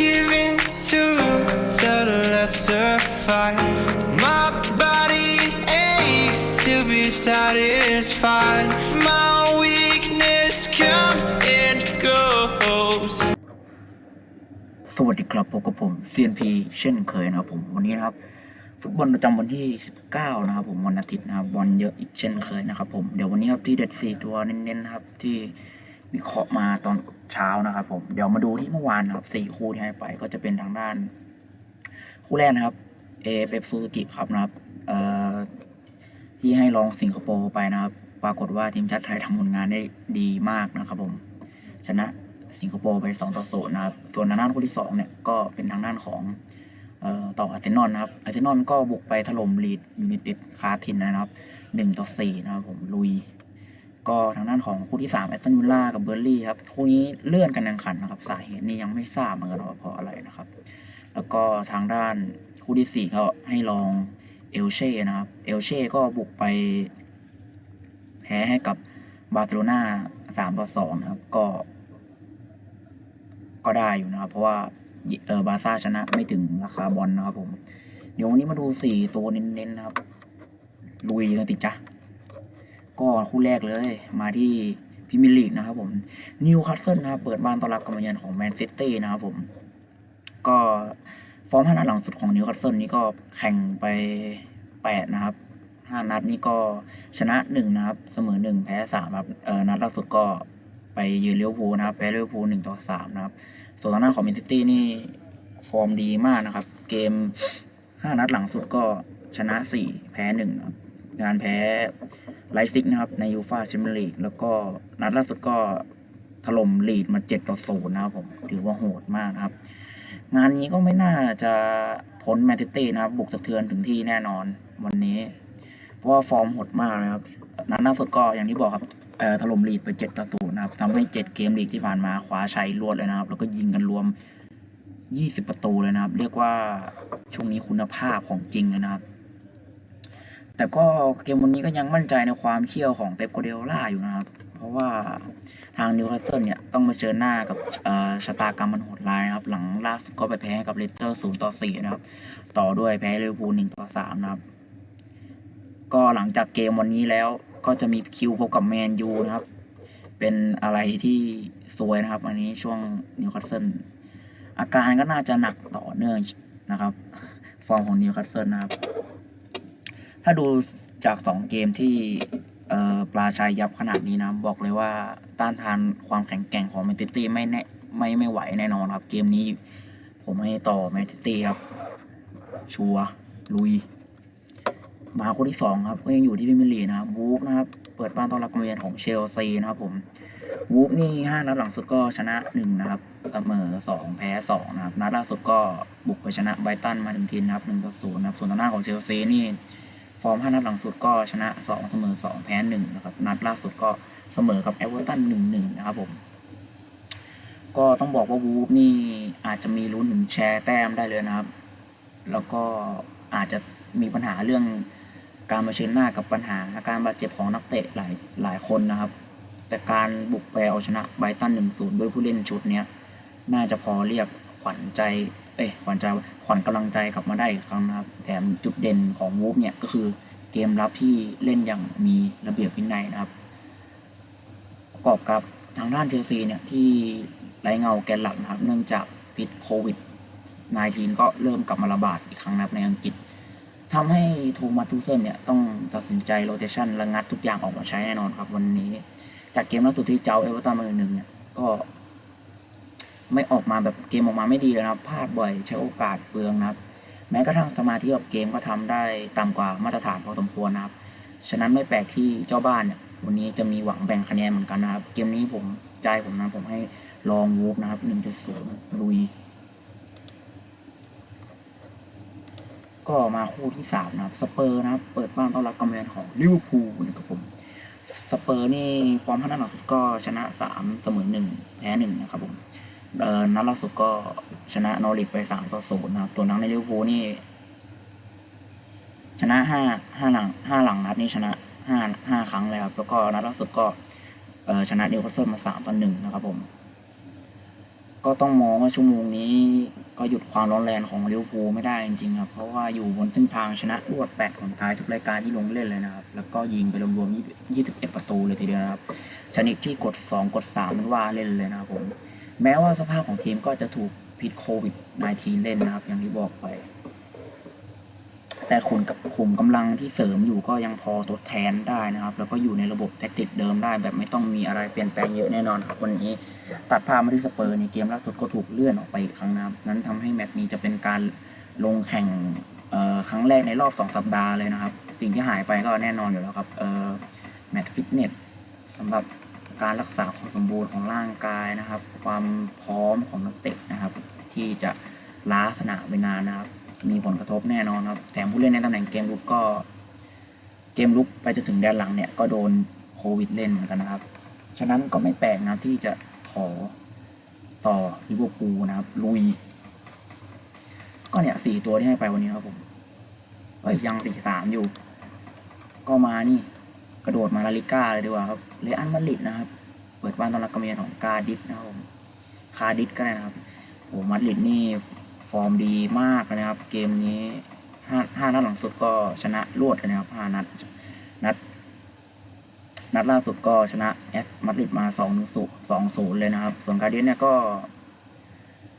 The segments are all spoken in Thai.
giving to the lesser fight. My body aches to be satisfied. My weakness comes and goes. สวัสดีครับพบกับผม CNP เช่นเคยนะครับผมวันนี้นะครับ ฟุตบอลประจำวันที่ 19 นะครับผมวันอาทิตย์นะครับบอลเยอะอีกเช่นเคยนะครับผมเดี๋ยววันนี้ครับที่เด็ดสี่ตัวเน้นๆนะครับที่ วิเคราะห์มาตอนเช้านะครับ ผมเดี๋ยวมาดูที่เมื่อวานนะครับสี่คู่ที่ให้ไปก็จะเป็นทางด้าน คู่แรกนะครับเอเปปซูซูกิครับนะครับเอ่อที่ให้ลองสิงคโปร์ไปนะครับ ปรากฏว่าทีมชาติไทยทำผลงานได้ดีมากนะครับ ผม ชนะสิงคโปร์ไป2ต่อ0นะครับ ส่วนทางด้านคู่ที่2เนี่ยก็เป็นทางด้านของต่ออาร์เซนอลนะครับอาร์เซนอลก็บุกไปถล่มลีดยูไนเต็ดคาทินนะครับ1ต่อ4นะครับผมลุย ก็ทางด้านของคู่ที่3แอตตันวิลล่ากับเบอร์ลี่ครับคู่นี้เลื่อนกันแข่งขันนะครับสาเหตุนี้ยังไม่ทราบเหมือนกันว่าเพราะอะไรนะครับ แล้วก็ทางด้านคู่ที่4ก็ให้ลองเอลเช่นะครับเอลเช่ก็บุกไป แพ้ให้กับบาร์เซโลนา3ต่อ2นะครับก็ ก็ได้อยู่นะครับ เพราะว่าเออบาร์ซ่าชนะไม่ถึงราคาบอลนะครับผม เดี๋ยววันนี้มาดูสี่ตัวเน้นๆนะครับ ลุยเลยติดจ้ะ ก็คู่แรกเลยมาที่พิมลีกนะครับผมนิวคาสเซิลนะครับเปิดบ้านต้อนรับการมาเยือนของแมนซิตี้นะครับผมก็ฟอร์มห้านัดหลังสุดของนิวคาสเซิลนี่ก็แข่งไปแปดนะครับห้านัดนี่ก็ชนะหนึ่งนะครับ เสมอหนึ่งแพ้สามครับเออนัดล่าสุดก็ไปเยือนเลี้ยวภูนะครับแพ้เลี้ยวภูหนึ่งต่อสามนะครับ ส่วนทางด้านของแมนซิตี้นี่ฟอร์มดีมากนะครับ เกมห้านัดหลังสุดก็ชนะสี่แพ้หนึ่งนะครับ การแพ้ไลซิกนะครับในยูฟาแชมเปี้ยนลีกแล้วก็นัดล่าสุดก็ถล่มลีดมาเจ็ดต่อศูนย์นะครับผมถือว่าโหดมากนะครับ งานนี้ก็ไม่น่าจะพ้นแมนซิตี้นะครับ บุกสะเทือนถึงที่แน่นอนวันนี้ เพราะว่าฟอร์มโหดมากเลยครับนัดล่าสุดก็อย่างที่บอกครับเออถล่มลีดไปเจ็ดต่อศูนย์นะครับทำให้เจ็ดเกมลีกที่ผ่านมาคว้าชัยรวดเลยนะครับ แล้วก็ยิงกันรวมยี่สิบประตูเลยนะครับ เรียกว่าช่วงนี้คุณภาพของจริงเลยนะครับ แต่ก็เกมวันนี้ก็ยังมั่นใจในความเขี้ยวของเป๊ปโกเดล่าอยู่นะครับ เพราะว่าทางนิวคาสเซิลเนี่ยต้องมาเจอหน้ากับชะตากรรมมันโหดร้ายนะครับ หลังล่าสุดก็ไปแพ้กับเลสเตอร์ศูนย์ต่อสี่นะครับ ต่อด้วยแพ้ลิเวอร์พูลหนึ่งต่อสามนะครับ ก็หลังจากเกมวันนี้แล้วก็จะมีคิวพบกับแมนยูนะครับ เป็นอะไรที่สวยนะครับ อันนี้ช่วงนิวคาสเซิลอาการก็น่าจะหนักต่อเนื่องนะครับ ฟอร์มของนิวคาสเซิลนะครับ ถ้าดูจากสองเกมที่ปลาชายยับขนาดนี้นะ บอกเลยว่าต้านทานความแข็งแกร่งของแมนซิตี้ไม่แน่ไม่ไม่ไหวแน่นอนครับ เกมนี้ผมให้ต่อแมนซิตี้ครับ ชัวร์ลุย มาคนที่สองครับ ก็ยังอยู่ที่พิมพ์ลีนะครับวูฟนะครับ เปิดบ้านต้อนรับการเยือนของเชลซีนะครับผมวูฟนี่ห้านัดหลังสุดก็ชนะหนึ่งนะครับ เสมอสองแพ้สองนะครับ นัดล่าสุดก็บุกไปชนะไบรตันมาถึงทีนะครับหนึ่งต่อศูนย์นะครับส่วนทางหน้าของเชลซีนี่ ฟอร์มห้านัดหลังสุดก็ชนะสองเสมอสองแพ้หนึ่งนะครับ นัดล่าสุดก็เสมอกับเอเวอร์ตันหนึ่งหนึ่งนะครับผม ก็ต้องบอกว่าวูฟนี่อาจจะมีลุ้นถึงแชร์แต้มได้เลยนะครับ แล้วก็อาจจะมีปัญหาเรื่องการมาเชิญหน้ากับปัญหาอาการบาดเจ็บของนักเตะหลายหลายคนนะครับ แต่การบุกไปเอาชนะไบตันหนึ่งศูนย์ด้วยผู้เล่นชุดนี้น่าจะพอเรียกขวัญใจ เอ้ยขวัญใจขวัญกำลังใจกลับมาได้อีกครั้งนะครับ แถมจุดเด่นของวูฟเนี่ยก็คือเกมรับที่เล่นอย่างมีระเบียบวินัยนะครับ ประกอบกับทางด้านเชลซีเนี่ยที่ไร้เงาแกนหลักนะครับ เนื่องจากพิษโควิด -19 ก็เริ่มกลับมาระบาดอีกครั้งนะครับในอังกฤษทำให้โทมัสทูเซนเนี่ยต้องตัดสินใจโรเตชันและงัดทุกอย่างออกมาใช้แน่นอนครับวันนี้ จากเกมล่าสุดที่เจ้าเอเวอร์ตันมาหนึ่งเนี่ยก็ ไม่ออกมาแบบเกมออกมาไม่ดีเลยนะครับพลาดบ่อยใช้โอกาสเปลืองนะครับ แม้กระทั่งสมาธิกับเกมก็ทำได้ต่ำกว่ามาตรฐานพอสมควรนะครับ ฉะนั้นไม่แปลกที่เจ้าบ้านเนี่ยวันนี้จะมีหวังแบ่งคะแนนเหมือนกันนะครับ เกมนี้ผมใจผมนะผมให้ลองวูฟนะครับ1.0ลุย ก็มาคู่ที่สามนะครับสเปอร์นะครับ เปิดบ้านต้อนรับกำเนิดของลิเวอร์พูลนะครับผมสเปอร์นี่ฟอร์มท่านัดหลังสุดก็ชนะสามเสมอหนึ่งแพ้หนึ่งนะครับผม นัดล่าสุดก็ชนะนอริทไปสามต่อศูนย์นะครับ ตัวนักในลิเวอร์พูลนี่ ชนะห้าห้าหลังห้าหลังนัดนี่ชนะห้าห้าครั้งเลยครับ แล้วก็นัดล่าสุดก็เชนะนิวคาสเซิลมาสามต่อหนึ่งนะครับผม ก็ต้องมองว่าชั่วโมงนี้ก็หยุดความร้อนแรงของลิเวอร์พูลไม่ได้จริงๆครับ เพราะว่าอยู่บนเส้นทางชนะรวด8ผลท้ายทุกรายการที่ลงเล่นเลยนะครับ แล้วก็ยิงไปรวมๆ21ประตูเลยทีเดียวนะครับ ชนิดที่กด2กด3มันว่าเล่นเลยนะครับผม แม้ว่าสภาพของทีมก็จะถูกพิษโควิด -19 เล่นนะครับ อย่างที่บอกไป แต่ขุนกับขุมกำลังที่เสริมอยู่ก็ยังพอทดแทนได้นะครับ แล้วก็อยู่ในระบบแท็กติกเดิมได้ แบบไม่ต้องมีอะไรเปลี่ยนแปลงเยอะแน่นอนครับวันนี้ ตัดภาพมาที่สเปอร์ในเกมล่าสุดก็ถูกเลื่อนออกไปอีกครั้งนะครับนั้นทำให้แมตช์นี้จะเป็นการลงแข่งครั้งแรกในรอบสองสัปดาห์เลยนะครับ สิ่งที่หายไปก็แน่นอนอยู่แล้วครับแมตช์ฟิตเนสสำหรับ การรักษาความสมบูรณ์ของร่างกายนะครับ ความพร้อมของนักเตะนะครับ ที่จะล้าสนามไปนานนะครับ มีผลกระทบแน่นอนครับแถมผู้เล่นในตำแหน่งเกมลุกก็เกมลุกไปจนถึงแดนหลังเนี่ยก็โดนโควิดเล่นเหมือนกันนะครับ ฉะนั้นก็ไม่แปลกนะที่จะขอต่อลิเวอร์พูลนะครับ ลุย ก็เนี่ยสี่ตัวที่ให้ไปวันนี้ครับผมเอ้ยยังสี่สามอยู่ ก็มานี่ กระโดดมาลาลิก้าเลยดีกว่าครับเลอันมาดริดนะครับ เปิดบ้านต้อนรับกเนิดของกาดิสนะครับผมคาดิสก็ได้นะครับโอ้มาดริดนี่ฟอร์มดีมากนะครับ เกมนี้ห้าห้านัดหลังสุดก็ชนะรวดนะครับห้านัดนัดนัดล่าสุดก็ชนะแอสมาดริดมาสองศูนย์สองศูนย์เลยนะครับ ส่วนกาเดียนเนี่ยก็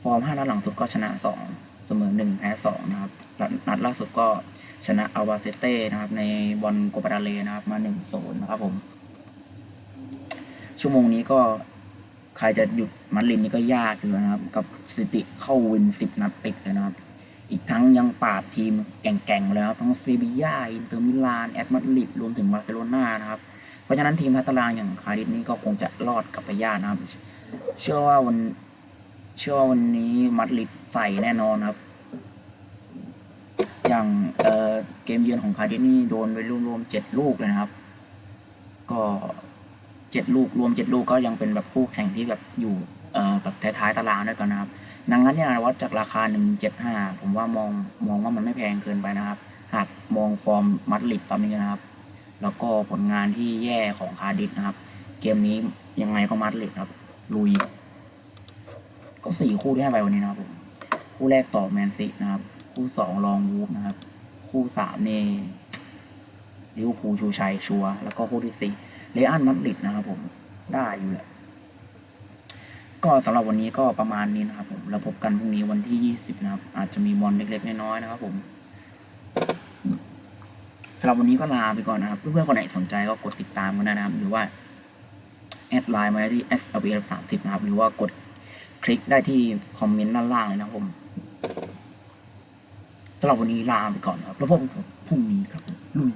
ฟอร์มห้านัดหลังสุดก็ชนะสอง เสมอหนึ่งแพ้สองนะครับนัดล่าสุดก็ชนะอาวาเซเต้นะครับ ในบอลโกปาดาเลนะครับมาหนึ่งศูนย์นะครับผม ชั่วโมงนี้ก็ใครจะหยุดมาดริดนี่ก็ยากอยู่นะครับ กับสถิติเข้าวินสิบนัดติดเลยนะครับ อีกทั้งยังปราบทีมแก่งๆเลยครับทั้งเซบีย่าอินเตอร์มิลานแอตมาดริดรวมถึงบาร์เซโลนานะครับเพราะฉะนั้นทีมทัตตารางอย่างคาริสนี่ก็คงจะรอดกลับไปยากนะครับ เชื่อว่าวัน เชื่อว่าวันนี้มัดริดใส่แน่นอนครับ อย่างเเกมเยือนของคาร์ดิสนี่โดนไปรวมๆเจ็ดลูกเลยนะครับ ก็เจ็ดลูกรวมเจ็ดลูกก็ยังเป็นแบบคู่แข่งที่แบบอยู่แบบท้ายๆตารางด้วยกันนะครับ ดังนั้นเนี่ยวัดจากราคาหนึ่งเจ็ดห้าผมว่ามองมองว่ามันไม่แพงเกินไปนะครับ หากมองฟอร์มมัดริดตอนนี้นะครับ แล้วก็ผลงานที่แย่ของคาร์ดิสนะครับ เกมนี้ยังไงก็มัดริดครับ ลุย ก็สี่คู่ที่ให้ไปวันนี้นะครับผมคู่แรกต่อแมนซีนะครับ คู่สองลองวูฟนะครับ คู่สามนี่ลิเวอร์พูลชูชัยชัวแล้วก็คู่ที่สี่เลอันมัดริดนะครับผมได้อยู่แหละก็สำหรับวันนี้ก็ประมาณนี้นะครับผมแล้วพบกันพรุ่งนี้วันที่ยี่สิบนะครับ อาจจะมีบอลเล็กๆน้อยๆนะครับ ผมสำหรับวันนี้ก็ลาไปก่อนนะครับ เพื่อนๆคนไหนสนใจก็กดติดตามกันนะครับ หรือว่า แอดไลน์มาที่ s w f 3 0นะครับ หรือว่ากด คลิกได้ที่คอมเมนต์ด้านล่างเลยนะครับผมสำหรับวันนี้ลาไปก่อนครับ แล้วพบกันพรุ่งนี้ครับลุย